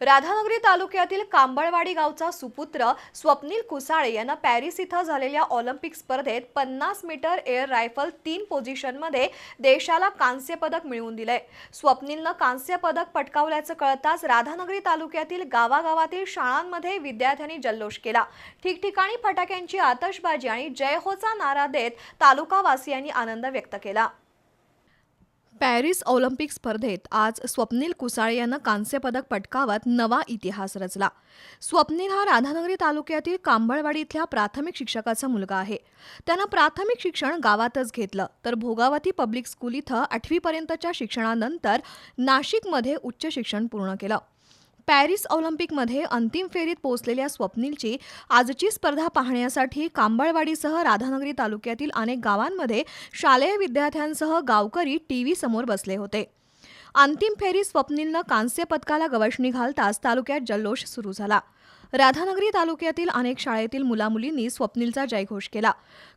राधानगरी तालुक्यातील कांबळवाडी गावचा सुपुत्र स्वप्नील कुसाळे यांना पॅरिस इथं झालेल्या ऑलिम्पिक स्पर्धेत पन्नास मीटर एअर रायफल तीन पोझिशनमध्ये देशाला कांस्य पदक मिळवून दिलंय. स्वप्नीलनं कांस्य पदक पटकावल्याचं कळताच राधानगरी तालुक्यातील गावागावातील शाळांमध्ये विद्यार्थ्यांनी जल्लोष केला. ठिकठिकाणी फटाक्यांची आतषबाजी आणि जय होचा नारा देत तालुकावासियांनी आनंद व्यक्त केला. पॅरिस ऑलिम्पिक स्पर्धेत आज स्वप्नील कुसाळे यानं कांस्यपदक पटकावत नवा इतिहास रचला. स्वप्नील हा राधानगरी तालुक्यातील कांबळवाडी इथल्या प्राथमिक शिक्षकाचा मुलगा आहे. त्यानं प्राथमिक शिक्षण गावातच घेतलं तर भोगावती पब्लिक स्कूल इथं आठवीपर्यंतच्या शिक्षणानंतर नाशिकमध्ये उच्च शिक्षण पूर्ण केलं. पॅरिस ऑलिम्पिकमध्ये अंतिम फेरीत पोहोचलेल्या स्वप्नीलची आजची स्पर्धा पाहण्यासाठी कांबळवाडीसह राधानगरी तालुक्यातील अनेक गावांमध्ये शालेय विद्यार्थ्यांसह गावकरी टीव्ही समोर बसले होते. अंतिम फेरीत स्वप्नीलनं कांस्य पदकाला गवसणी घालताच तालुक्यात जल्लोष सुरू झाला. राधानगरी तालुक्यातील अनेक शाळेतील मुलामुलींनी स्वप्नीलचा जयघोष केला.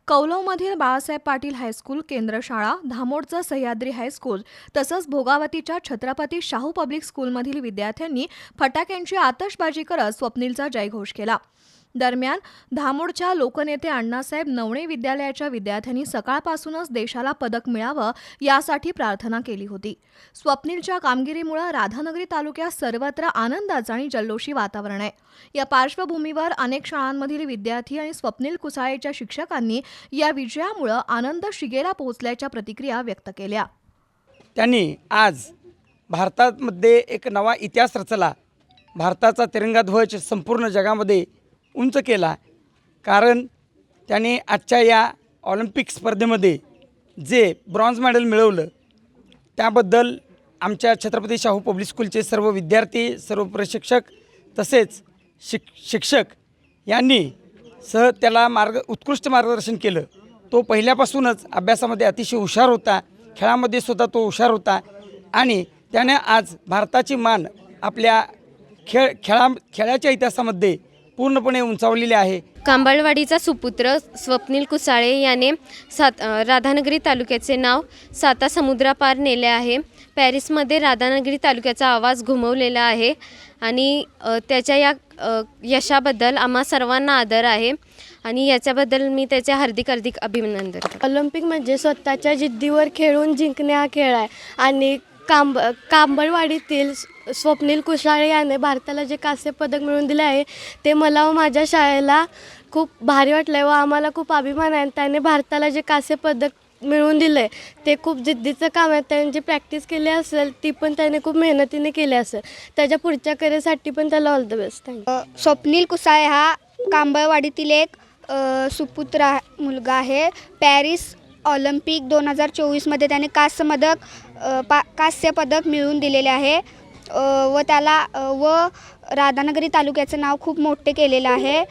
कौलवमधील बाळासाहेब पाटील हायस्कूल केंद्र शाळा धामोडचं सह्याद्री हायस्कूल तसंच भोगावतीच्या छत्रपती शाहू पब्लिक स्कूलमधील विद्यार्थ्यांनी फटाक्यांची आतषबाजी करत स्वप्नीलचा जयघोष केला. दरम्यान धामोडच्या लोकनेते अण्णासाहेब नवणे विद्यालयाच्या विद्यार्थ्यांनी सकाळपासूनच देशाला पदक मिळावं यासाठी प्रार्थना केली होती. स्वप्नीलच्या कामगिरीमुळे राधानगरी तालुक्यात सर्वत्र आनंदाचं आणि जल्लोषी वातावरण आहे. या पार्श्वभूमीवर अनेक शाळांमधील विद्यार्थी आणि स्वप्नील कुसाळेच्या शिक्षकांनी या विजयामुळं आनंद शिगेला पोहोचल्याच्या प्रतिक्रिया व्यक्त केल्या. त्यांनी आज भारतामध्ये एक नवा इतिहास रचला. भारताचा तिरंगा ध्वज संपूर्ण जगामध्ये उंच केला. कारण त्याने आजच्या या ऑलिम्पिक स्पर्धेमध्ये जे ब्रॉन्झ मेडल मिळवलं त्याबद्दल आमच्या छत्रपती शाहू पब्लिक स्कूलचे सर्व विद्यार्थी सर्व प्रशिक्षक तसेच शिक शिक्षक यांनी सह त्याला मार्ग उत्कृष्ट मार्गदर्शन केलं. तो पहिल्यापासूनच अभ्यासामध्ये अतिशय हुशार होता खेळामध्ये सुद्धा तो हुशार होता आणि त्याने आज भारताची मान आपल्या खेळ खेळा खेळाच्या इतिहासामध्ये पूर्णपणे उंचावलेली आहे. कांबळवाडीचा सुपुत्र स्वप्नील कुसाळे याने सात राधानगरी तालुक्याचे नाव साता समुद्रापार नेले आहे. पॅरिसमध्ये राधानगरी तालुक्याचा आवाज घुमवलेला आहे आणि त्याच्या या यशाबद्दल आम्हा सर्वांना आदर आहे आणि याच्याबद्दल मी त्याचे हार्दिक हार्दिक अभिनंदन करते. ऑलिम्पिक म्हणजे स्वतःच्या जिद्दीवर खेळून जिंकणे हा खेळ आहे आणि कांब कांबळवाडीतील स्वप्नील कुशाळे याने भारताला जे कांस्य पदक मिळवून दिले आहे ते मला व माझ्या शाळेला खूप भारी वाटलं आहे व आम्हाला खूप अभिमान आहे. आणि त्याने भारताला जे कांस्य पदक मिळवून दिलं आहे ते खूप जिद्दीचं काम आहे. त्याने जी प्रॅक्टिस केली असेल ती पण त्याने खूप मेहनतीने केली असेल. त्याच्या पुढच्या करिअरसाठी पण त्याला all the best thank you Swapnil Kusale हा कांबळवाडीतील एक सुपुत्र मुलगा आहे. पॅरिस ऑलिम्पिक दोन हजार चोवीसमध्ये त्याने कांस्य पदक पा कांस्य पदक मिळवून दिलेले आहे. व त्याला व राधानगरी तालुक्याचं नाव खूप मोठे केलेलं आहे.